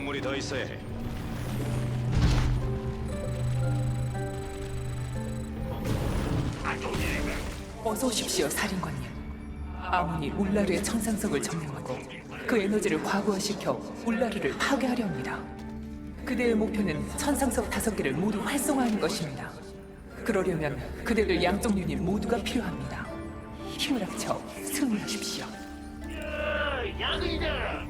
광물이 더 있어야 해. 어서 오십시오, 사령관님. 아몬이 울라르의 천상석을 점령하고 그 에너지를 과부하시켜 울라르를 파괴하려 합니다. 그대의 목표는 천상석 다섯 개를 모두 활성화하는 것입니다. 그러려면 그대들 양쪽 유닛 모두가 필요합니다. 힘을 합쳐 승리하십시오. 야, 야근이다.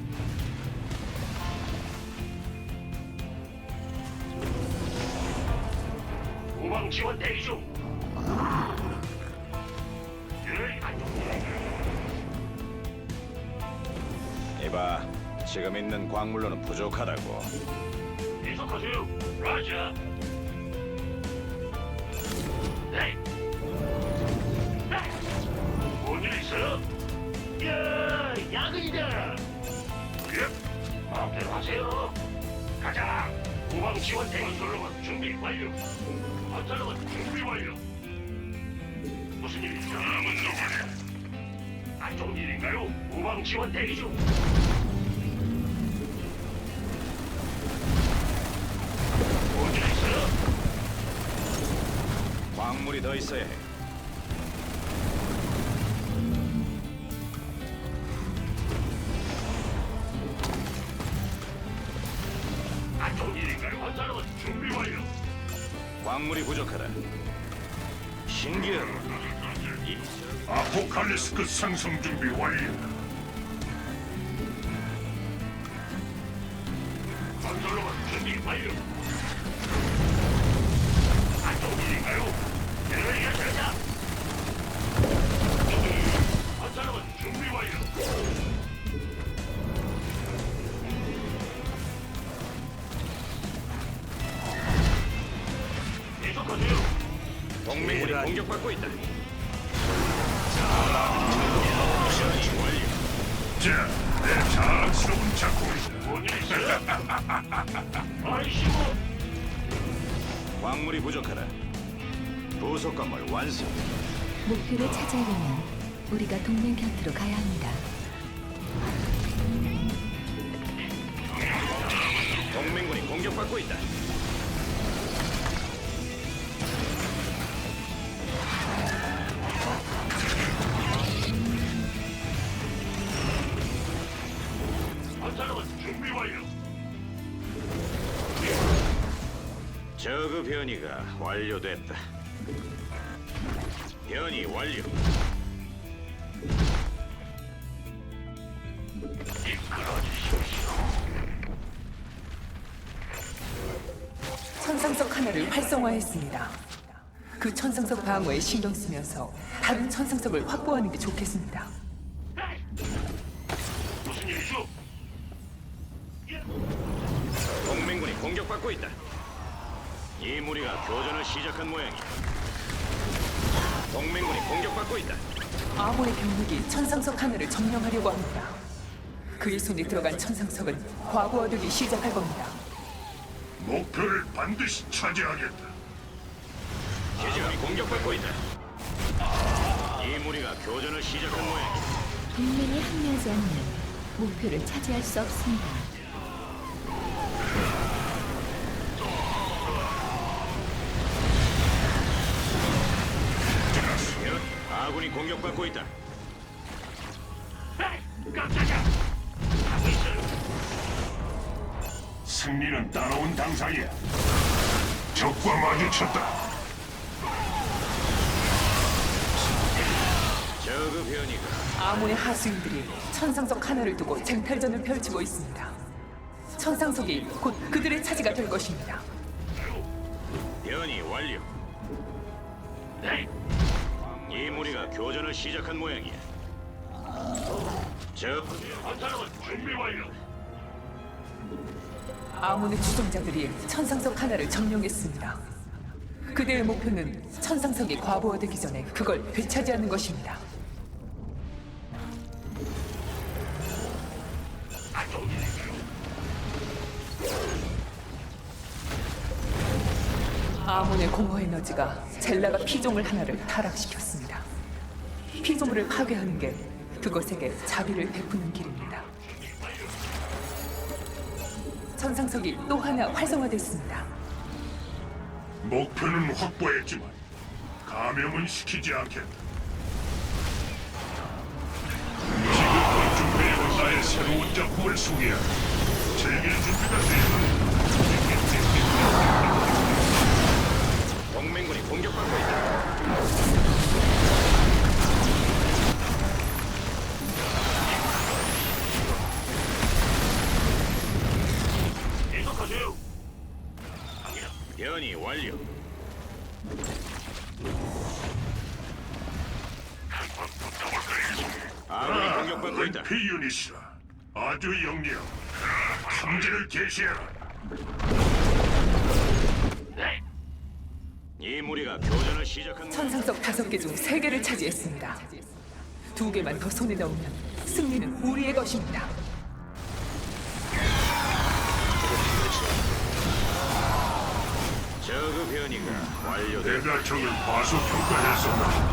우방 지원 대기 중. 예, 이봐, 지금 있는 광물로는 부족하다고. 계속하세요. 라자. 네. 네. 뭔일 있어요? 야, 야근이다. 예. 마음대로 하세요. 가자. 우방 지원 대기 솔로몬 준비 완료. 건설로만 준비 완료. 무슨 일이죠? 남은 누구냐? 안 좋은 일인가요? 우방 지원 대기 중. 뭔일 있어요? 광물이 더 있어야 해. 광물이 부족하다. 신기하다. 아포칼리스크 상승 준비 완료. 건설로만 준비 완료. 안 일인가요? 대회가 되자. 건설로만 준비 완료. 동맹군이 공격받고 있다. 자, 내 자랑스러운? 아이씨고. 광물이 부족하다. 부속 건물 완성. 목표를 차지하려면 우리가 동맹 곁으로 가야 합니다. 동맹군이 공격받고 있다. 저그 변이가 완료됐다. 변이 완료. 천상석 하나를 활성화했습니다. 그 천상석 방어에 신경 쓰면서 다른 천상석을 확보하는 게 좋겠습니다. 무슨 일이죠? 동맹군이 공격받고 있다. 이 무리가 교전을 시작한 모양이야. 동맹군이 공격받고 있다. 아몬의 병력이 천상석 하나를 점령하려고 합니다. 그의 손에 들어간 천상석은 과부하되기 시작할 겁니다. 목표를 반드시 차지하겠다. 기지함이 공격받고 있다. 이 무리가 교전을 시작한 모양이야. 동맹이 합류하지 않으면 목표를 차지할 수 없습니다. 공격받고 있다. 에이, 깜짝이야. 하고 있어요. 승리는 따라온 당상이야. 적과 마주쳤다. 저그 변이가 아몬의 하수인들이 천상석 하나를 두고 쟁탈전을 펼치고 있습니다. 천상석이 곧 그들의 차지가 될 것입니다. 변이 완료. 네, 이 무리가 교전을 시작한 모양이야. 저 건설로봇 준비 완료. 아몬의 추종자들이 천상석 하나를 점령했습니다. 그들의 목표는 천상석이 과부하되기 전에 그걸 되찾이하는 것입니다. 아몬의 공허 에너지가 젤라가 피조물 하나를 타락시켰습니다. 피조물을 파괴하는 게 그것에게 자비를 베푸는 길입니다. 천상석이 또 하나 활성화됐습니다. 목표는 확보했지만 감염은 시키지 않겠다. 지금껏 준비해온 나의 새로운 작품을 소개하라. 즐길 준비가. 동맹군이 공격받고 있다. 계속하세요. 변이 완료. 아군이 공격받고 있다. 피 유닛이라 아주 영리하고 탐지를 개시해라. 이 무리가 교전을 시작한. 천상석 다섯 개 중 세 개를 차지했습니다. 두 개만 더 손에 넣으면 승리는 우리의 것입니다. 저그 변이가 완료돼. 내가 적을 과소 평가했었나?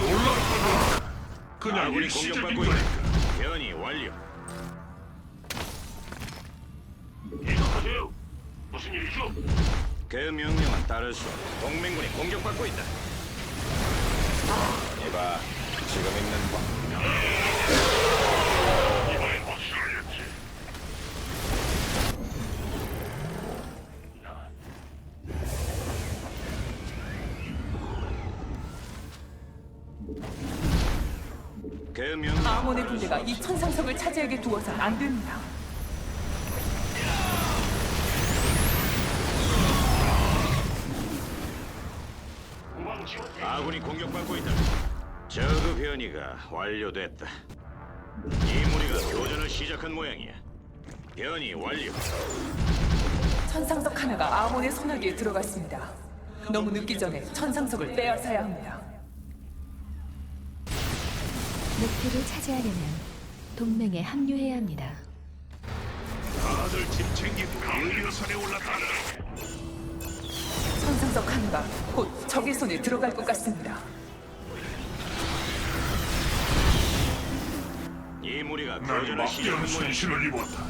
놀랍구나. 그냥 아군이 일시적인 공격받고 거니까. 있다. 변이 완료. 계속하세요. 무슨 일이죠? 그 명령은 따를 수. 없다. 동맹군이 공격받고 있다. 이봐, 지금 있는 방. 이번엔 확실하겠지. 그 명령. 아몬의 군대가 이 천상석을 차지하게 두어선 안 됩니다. 후방 지원 대기 아군이 공격받고 있다. 저그 변이가 완료됐다. 이 무리가 교전을 시작한 모양이야. 변이 완료. 천상석 하나가 아몬의 손아귀에 들어갔습니다. 너무 늦기 전에 천상석을 빼앗아야 합니다. 목표를 차지하려면 동맹에 합류해야 합니다. 다들 짐 챙기고 의료선에 올라타. 천 상석 하나가 곧 적의 손에 들어갈 것 같습니다. 이 무리가 난 교전을 시작한 막대한 모양. 손실을 입었다.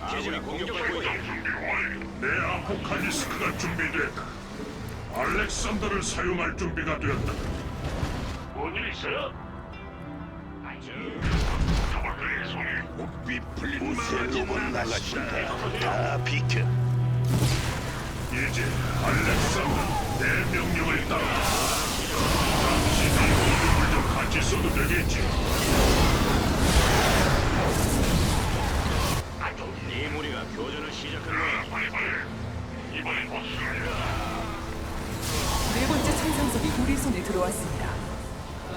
아군이 공격받고 있다. 내 아포칼리스크가 준비됐다. 알렉산더를 사용할 준비가 되었다. 뭔일 있어요? 붙어 무쇠로만 나가신다. 다 비켜. 이제 알렉산더 내 명령을 따라. 당신이 모두를 같이 써도 되겠지. 이 무리가 교전을 시작한 빨리. 이번엔 확실하겠다. 네 번째 천상석이 우리 손에 들어왔습니다.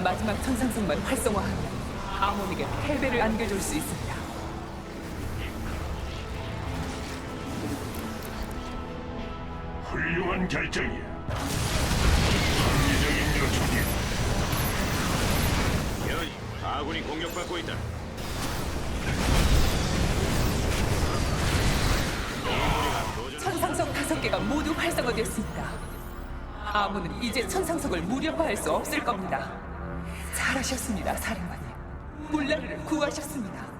마지막 천상석만 활성화하면 아몬에게 패배를 안겨줄 수 있습니다. 훌륭한 결정이야. 합리적인 요청이야. 변이. 아군이 공격받고 있다. 천상석 다섯 개가 모두 활성화되었습니다. 아몬은 이제 천상석을 무력화할 수 없을 겁니다. 잘하셨습니다, 사령관 님. 물라르를 구하셨습니다.